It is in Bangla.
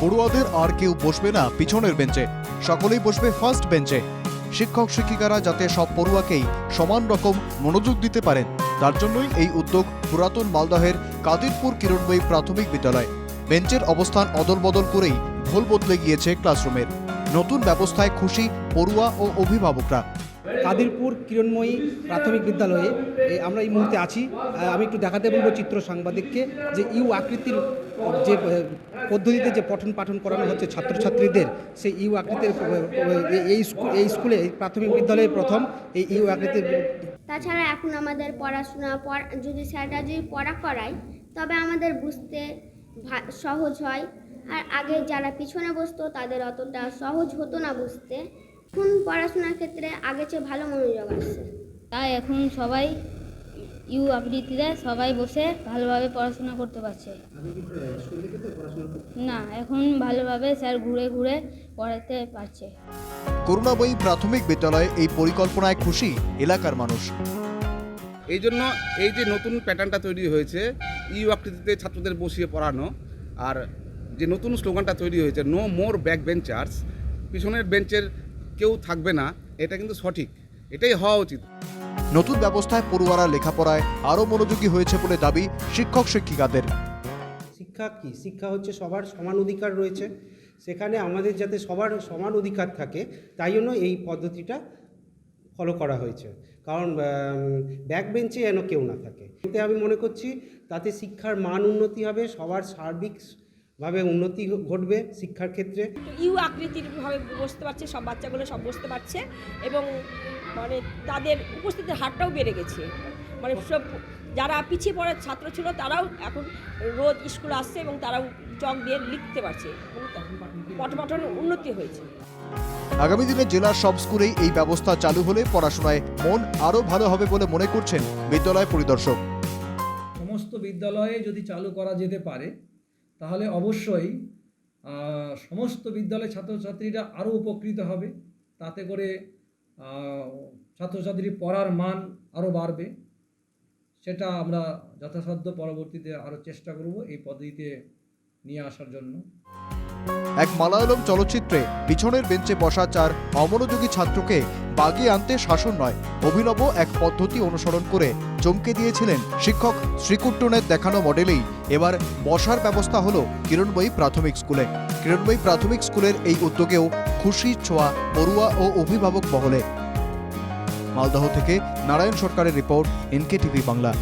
পড়ুয়াদের আর কেউ বসবে না পিছনের বেঞ্চে। সকলেই বসবে ফার্স্ট বেঞ্চে শিক্ষক, শিক্ষিকারা যাতে সব পড়ুয়াকেই সমান রকম মনোযোগ দিতে পারেন, তার জন্যই এই উদ্যোগ পুরাতন মালদহের কাদিরপুর কিরণময়ী প্রাথমিক বিদ্যালয়। বেঞ্চের অবস্থান অদল বদল করেই ভুল বদলে গিয়েছে ক্লাসরুমের নতুন ব্যবস্থায় খুশি পড়ুয়া ও অভিভাবকরা। কাদিরপুর কিরণময়ী প্রাথমিক বিদ্যালয়ে আমরা এই মুহূর্তে আছি। আমি একটু দেখাতে বলব চিত্র সাংবাদিককে যে ইউ আকৃতির যে পদ্ধতিতে যে পঠন পাঠন করানো হচ্ছে ছাত্রছাত্রীদের, সেই ইউ আকৃতির এই স্কুল এই স্কুলে প্রাথমিক বিদ্যালয়ে প্রথম এই ইউ আকৃতির তাছাড়া এখন আমাদের পড়াশোনা যদি স্যাররা যদি পড়া করায়, তবে আমাদের বুঝতে সহজ হয়। আর আগে যারা পিছনে বসতো, তাদের অতটা সহজ হতো না বুঝতে। এখন পড়াশোনার ক্ষেত্রে আগে চেয়ে ভালো মনোযোগ আসছে। তাই এখন সবাই ইউ আবৃত্তিতে সবাই বসে ভালোভাবে পড়াশোনা করতে পারছে। না এখন ভালোভাবে স্যার ঘুরে ঘুরে পড়াতে পারছে। করুণাময়ী প্রাথমিক বিদ্যালয়ে এই পরিকল্পনায় খুশি এলাকার মানুষ। এই জন্য এই যে নতুন প্যাটার্নটা তৈরি হয়েছে ইউ আকৃতিতে ছাত্রদের বসিয়ে পড়ানো আর যে নতুন স্লোগানটা তৈরি হয়েছে নো মোর ব্যাক বেঞ্চার্স পিছনের বেঞ্চের কেউ থাকবে না এটা কিন্তু সঠিক। এটাই হওয়া উচিত। নতুন ব্যবস্থায় পড়ুয়ারা লেখাপড়ায় আরও মনোযোগী হয়েছে বলে দাবি শিক্ষক শিক্ষিকাদের। শিক্ষা কি? শিক্ষা হচ্ছে সবার সমান অধিকার রয়েছে। সেখানে আমাদের যাতে সবার সমান অধিকার থাকে তাই জন্য এই পদ্ধতিটা ফলো করা হয়েছে। কারণ ব্যাক বেঞ্চে যেন কেউ না থাকে। এতে আমি মনে করছি তাতে শিক্ষার মান উন্নতি হবে সবার সার্বিকভাবে উন্নতি ঘটবে শিক্ষার ক্ষেত্রে। ইউ আকৃতির ভাবে বসতে পারছে সব বাচ্চাগুলো সব বসতে পারছে এবং মানে তাদের উপস্থিতির হারটাও বেড়ে গেছে। মানে সব যারা পিছিয়ে পড়ার ছাত্র ছিল তারাও এখন রোজ স্কুলে আসছে এবং তারাও চক দিয়ে লিখতে পারছে পঠ পঠন উন্নতি হয়েছে। আগামী দিনে জেলার সব স্কুলেই এই ব্যবস্থা চালু হলে পড়াশোনায় মন আরও ভালো হবে বলে মনে করছেন বিদ্যালয় পরিদর্শক। সমস্ত বিদ্যালয়ে যদি চালু করা যেতে পারে তাহলে অবশ্যই সমস্ত বিদ্যালয়ের ছাত্রছাত্রীরা আরও উপকৃত হবে। তাতে করে ছাত্রছাত্রীর পড়ার মান আরও বাড়বে। সেটা আমরা যথাসাধ্য পরবর্তীতে আরও চেষ্টা করব এই পদ্ধতিতে নিয়ে আসার জন্য। এক মালায়ালম চলচ্চিত্রে পিছনের বেঞ্চে বসা চার অমনোযোগী ছাত্রকে বাগিয়ে আনতে শাসন নয়, অভিনব এক পদ্ধতি অনুসরণ করে চমকে দিয়েছিলেন শিক্ষক শ্রীকুট্টনের দেখানো মডেলেই। এবার বসার ব্যবস্থা হলো কিরণময়ী প্রাথমিক স্কুলে। কিরণময়ী প্রাথমিক স্কুলের এই উদ্যোগেও খুশি, ছোঁয়া, পড়ুয়া ও অভিভাবক মহলে। মালদহ থেকে নারায়ণ সরকারের রিপোর্ট এনকে টিভি বাংলা।